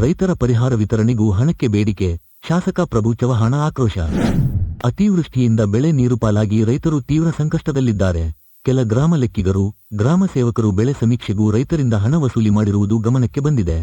ರೈತರ ಪರಿಹಾರ ವಿತರಣೆಗೂ ಹಣಕ್ಕೆ ಬೇಡಿಕೆ, ಶಾಸಕ ಪ್ರಭು ಚವಹಾಣ ಆಕ್ರೋಶ. ಅತಿವೃಷ್ಟಿಯಿಂದ ಬೆಳೆ ನೀರು ಪಾಲಾಗಿ ರೈತರು ತೀವ್ರ ಸಂಕಷ್ಟದಲ್ಲಿದ್ದಾರೆ. ಕೆಲ ಗ್ರಾಮ ಲೆಕ್ಕಿಗರು, ಗ್ರಾಮ ಸೇವಕರು ಬೆಳೆ ಸಮೀಕ್ಷೆಗೂ ರೈತರಿಂದ ಹಣ ವಸೂಲಿ ಮಾಡಿರುವುದು ಗಮನಕ್ಕೆ ಬಂದಿದೆ.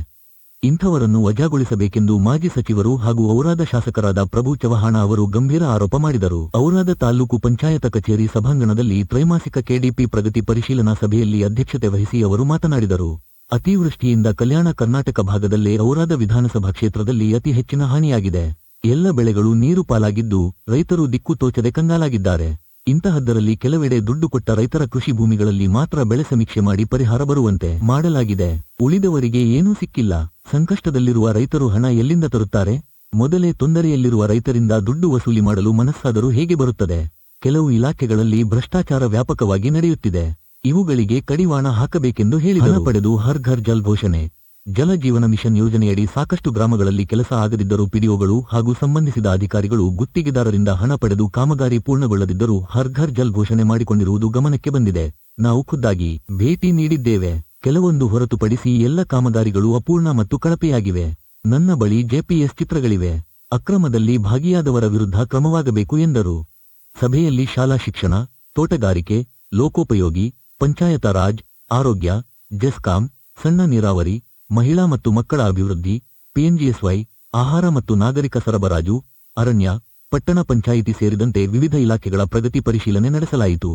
ಇಂಥವರನ್ನು ವಜಾಗೊಳಿಸಬೇಕೆಂದು ಮಾಜಿ ಸಚಿವರು ಹಾಗೂ ಔರಾದ ಶಾಸಕರಾದ ಪ್ರಭು ಚವಹಾಣ ಅವರು ಗಂಭೀರ ಆರೋಪ ಮಾಡಿದರು. ಔರಾದ ತಾಲೂಕು ಪಂಚಾಯತ ಕಚೇರಿ ಸಭಾಂಗಣದಲ್ಲಿ ತ್ರೈಮಾಸಿಕ ಕೆಡಿಪಿ ಪ್ರಗತಿ ಪರಿಶೀಲನಾ ಸಭೆಯಲ್ಲಿ ಅಧ್ಯಕ್ಷತೆ ವಹಿಸಿ ಅವರು ಮಾತನಾಡಿದರು. ಅತಿವೃಷ್ಟಿಯಿಂದ ಕಲ್ಯಾಣ ಕರ್ನಾಟಕ ಭಾಗದಲ್ಲೇ ಔರಾದ ವಿಧಾನಸಭಾ ಕ್ಷೇತ್ರದಲ್ಲಿ ಅತಿ ಹೆಚ್ಚಿನ ಹಾನಿಯಾಗಿದೆ. ಎಲ್ಲ ಬೆಳೆಗಳು ನೀರು ಪಾಲಾಗಿದ್ದು, ರೈತರು ದಿಕ್ಕು ತೋಚದೆ ಕಂಗಾಲಾಗಿದ್ದಾರೆ. ಇಂತಹದ್ದರಲ್ಲಿ ಕೆಲವೆಡೆ ದುಡ್ಡು ಕೊಟ್ಟ ರೈತರ ಕೃಷಿ ಭೂಮಿಗಳಲ್ಲಿ ಮಾತ್ರ ಬೆಳೆ ಸಮೀಕ್ಷೆ ಮಾಡಿ ಪರಿಹಾರ ಬರುವಂತೆ ಮಾಡಲಾಗಿದೆ. ಉಳಿದವರಿಗೆ ಏನೂ ಸಿಕ್ಕಿಲ್ಲ. ಸಂಕಷ್ಟದಲ್ಲಿರುವ ರೈತರು ಹಣ ಎಲ್ಲಿಂದ ತರುತ್ತಾರೆ? ಮೊದಲೇ ತೊಂದರೆಯಲ್ಲಿರುವ ರೈತರಿಂದ ದುಡ್ಡು ವಸೂಲಿ ಮಾಡಲು ಮನಸ್ಸಾದರೂ ಹೇಗೆ ಬರುತ್ತದೆ? ಕೆಲವು ಇಲಾಖೆಗಳಲ್ಲಿ ಭ್ರಷ್ಟಾಚಾರ ವ್ಯಾಪಕವಾಗಿ ನಡೆಯುತ್ತಿದೆ. ಇವುಗಳಿಗೆ ಕಡಿವಾಣ ಹಾಕಬೇಕೆಂದು ಹೇಳಿದರು. ಪಡೆದು ಹರ್ ಘರ್ ಜಲ್ ಘೋಷಣೆ. ಜಲ ಜೀವನ ಮಿಷನ್ ಯೋಜನೆಯಡಿ ಸಾಕಷ್ಟು ಗ್ರಾಮಗಳಲ್ಲಿ ಕೆಲಸ ಆಗದಿದ್ದರೂ ಪಿಡಿಒಗಳು ಹಾಗೂ ಸಂಬಂಧಿಸಿದ ಅಧಿಕಾರಿಗಳು ಗುತ್ತಿಗೆದಾರರಿಂದ ಹಣ ಪಡೆದು ಕಾಮಗಾರಿ ಪೂರ್ಣಗೊಳ್ಳದಿದ್ದರೂ ಹರ್ ಘರ್ ಜಲ್ ಘೋಷಣೆ ಮಾಡಿಕೊಂಡಿರುವುದು ಗಮನಕ್ಕೆ ಬಂದಿದೆ. ನಾವು ಖುದ್ದಾಗಿ ಭೇಟಿ ನೀಡಿದ್ದೇವೆ. ಕೆಲವೊಂದು ಹೊರತುಪಡಿಸಿ ಎಲ್ಲ ಕಾಮಗಾರಿಗಳು ಅಪೂರ್ಣ ಮತ್ತು ಕಳಪೆಯಾಗಿವೆ. ನನ್ನ ಬಳಿ ಜೆಪಿಎಸ್ ಚಿತ್ರಗಳಿವೆ. ಅಕ್ರಮದಲ್ಲಿ ಭಾಗಿಯಾದವರ ವಿರುದ್ಧ ಕ್ರಮವಾಗಬೇಕು ಎಂದರು. ಸಭೆಯಲ್ಲಿ ಶಾಲಾ ಶಿಕ್ಷಣ, ತೋಟಗಾರಿಕೆ, ಲೋಕೋಪಯೋಗಿ ಪಂಚಾಯತ ರಾಜ್, ಆರೋಗ್ಯ, ಜೆಸ್ಕಾಂ, ಸಣ್ಣ ನೀರಾವರಿ, ಮಹಿಳಾ ಮತ್ತು ಮಕ್ಕಳ ಅಭಿವೃದ್ಧಿ ಪಿಎನ್ಜಿಎಸ್ವೈ ಆಹಾರ ಮತ್ತು ನಾಗರಿಕ ಸರಬರಾಜು, ಅರಣ್ಯ, ಪಟ್ಟಣ ಪಂಚಾಯಿತಿ ಸೇರಿದಂತೆ ವಿವಿಧ ಇಲಾಖೆಗಳ ಪ್ರಗತಿ ಪರಿಶೀಲನೆ ನಡೆಸಲಾಯಿತು.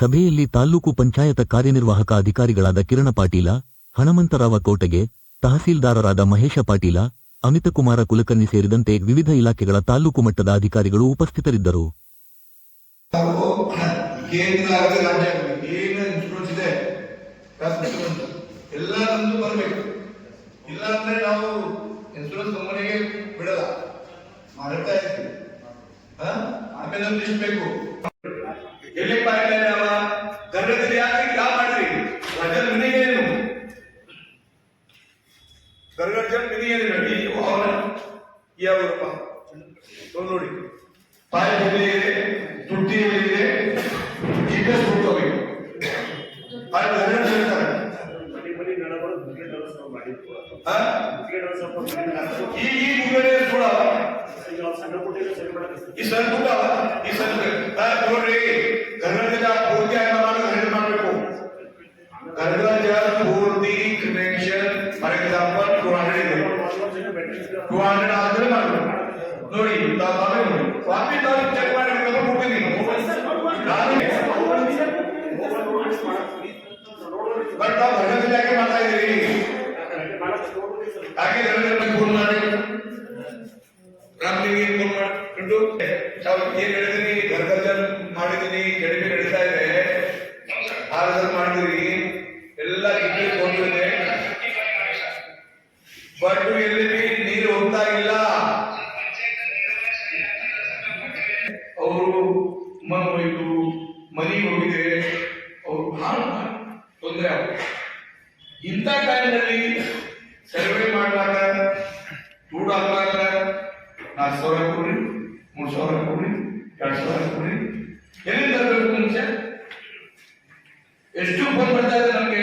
ಸಭೆಯಲ್ಲಿ ತಾಲೂಕು ಪಂಚಾಯತ ಕಾರ್ಯನಿರ್ವಾಹಕ ಅಧಿಕಾರಿಗಳಾದ ಕಿರಣ ಪಾಟೀಲ, ಹಣಮಂತರಾವ ಕೋಟೆಗೆ ತಹಸೀಲ್ದಾರರಾದ ಮಹೇಶ ಪಾಟೀಲ, ಅಮಿತಕುಮಾರ ಕುಲಕರ್ಣಿ ಸೇರಿದಂತೆ ವಿವಿಧ ಇಲಾಖೆಗಳ ತಾಲೂಕು ಮಟ್ಟದ ಅಧಿಕಾರಿಗಳು ಉಪಸ್ಥಿತರಿದ್ದರು. ಎಲ್ಲ ನಮ್ದು ಬರಬೇಕು. ಇಲ್ಲ ಅಂದ್ರೆ ನಾವು ಇನ್ಸೂರೆನ್ಸ್ ಕಂಪನಿಗೆ ಬಿಡಲ್ಲ. ಮಾಡ್ತಾ ಹ? ಆಮೇಲೆ ಒಂದು ಲಿಸ್ಟ್ ಬೇಕು. ಎಲ್ಲಿ ಪಾಯಿಲ್ಲ ಅವ? ಗರ್ಭದಲ್ಲಿ ಯಾಕೆ ಯಾವ ಮಾಡಿರಿ? ರಜಲ್ ಮನೆಗೆ ಏನು? ಗರ್ಗರ್ಜನ್ ಮನೆಗೆ ಏನು ಅವನ. ನೋಡಿ ಪಾಯ ಎಲ್ಲಿದೆ ತುಟ್ಟಿ ಈ ಈ ಮುಗಡೆ ಕೂಡ ಈಗ ನಾವು ಸಣ್ಣ ಪುಟ್ಟ ಸರಿ ಮಾಡಕ್ಕೆ ಈ ಸರ್ ಕೂಡ ಈ ಸರ್ ಹಾ, ನೋಡ್ರಿ ಗರ್ಗರ್ಜನ ಪೂರ್ತಿ ಆಗ ಮಾಡಿ ಹೆಲ್ಪ್ ಮಾಡಬೇಕು ಗರ್ಗರ್ಜ ಪೂರ್ತಿ connection for example two hundred ಇದೆ ಟೂ ಹಂಡ್ರೆಡ್ ಆದ್ರೆ ಮಾಡಬೇಕು ನೋಡಿ ತಾವೇ ನೋಡಿ ವಾಪಿ ತಾವು ಚೆಕ್ ಮಾಡಿ ಹೋಗ್ತೀನಿ ನಾನು ಬಟ್ ತಾವು ರಾಮ್ಲಿಂಗಿ ಫೋನ್ ಮಾಡಿಕೊಂಡು, ತಾವು ಏನ್ ಹೇಳಿದ್ರಿ? ಗರ್ಗರ್ಜನ್ ಮಾಡಿದೀನಿ ಕಡಿಮೆ ನಡೀತಾ ಇದೆ ಆರ್ಡರ್ ಮಾಡಿದಿರಿ, ಎಲ್ಲ ಕಿಟ್ಟಿ ಕೊಟ್ಟಿದೆ ಬಟ್ ಎಲ್ಲಿ ನೀರು ಹೋಗ್ತಾ ಇಲ್ಲ. ಅವರು ಹೋಯ್ತು ಮನೆಗೆ ಹೋಗಿದೆ. ಅವರು ಬಹಳ ತೊಂದರೆ ಆಗುತ್ತೆ ಇಂಥ ಟೈಮ್ನಲ್ಲಿ ಸರ್ವೆ ಮಾಡುವಾಗ ಹಾಕ್ಲಾಕ ನಾಲ್ಕು ಸಾವಿರ ಕೊಡ್ರಿ, ಮೂರು ಸಾವಿರ ಕೊಡ್ರಿ, ಎರಡು ಸಾವಿರ ಕೊಡ್ರಿ. ಎಲ್ಲಿ ತರಬೇಕು ಮುಂಚೆ ಎಷ್ಟು ಫೋನ್ ಬರ್ತಾ ಇದೆ ನಮಗೆ?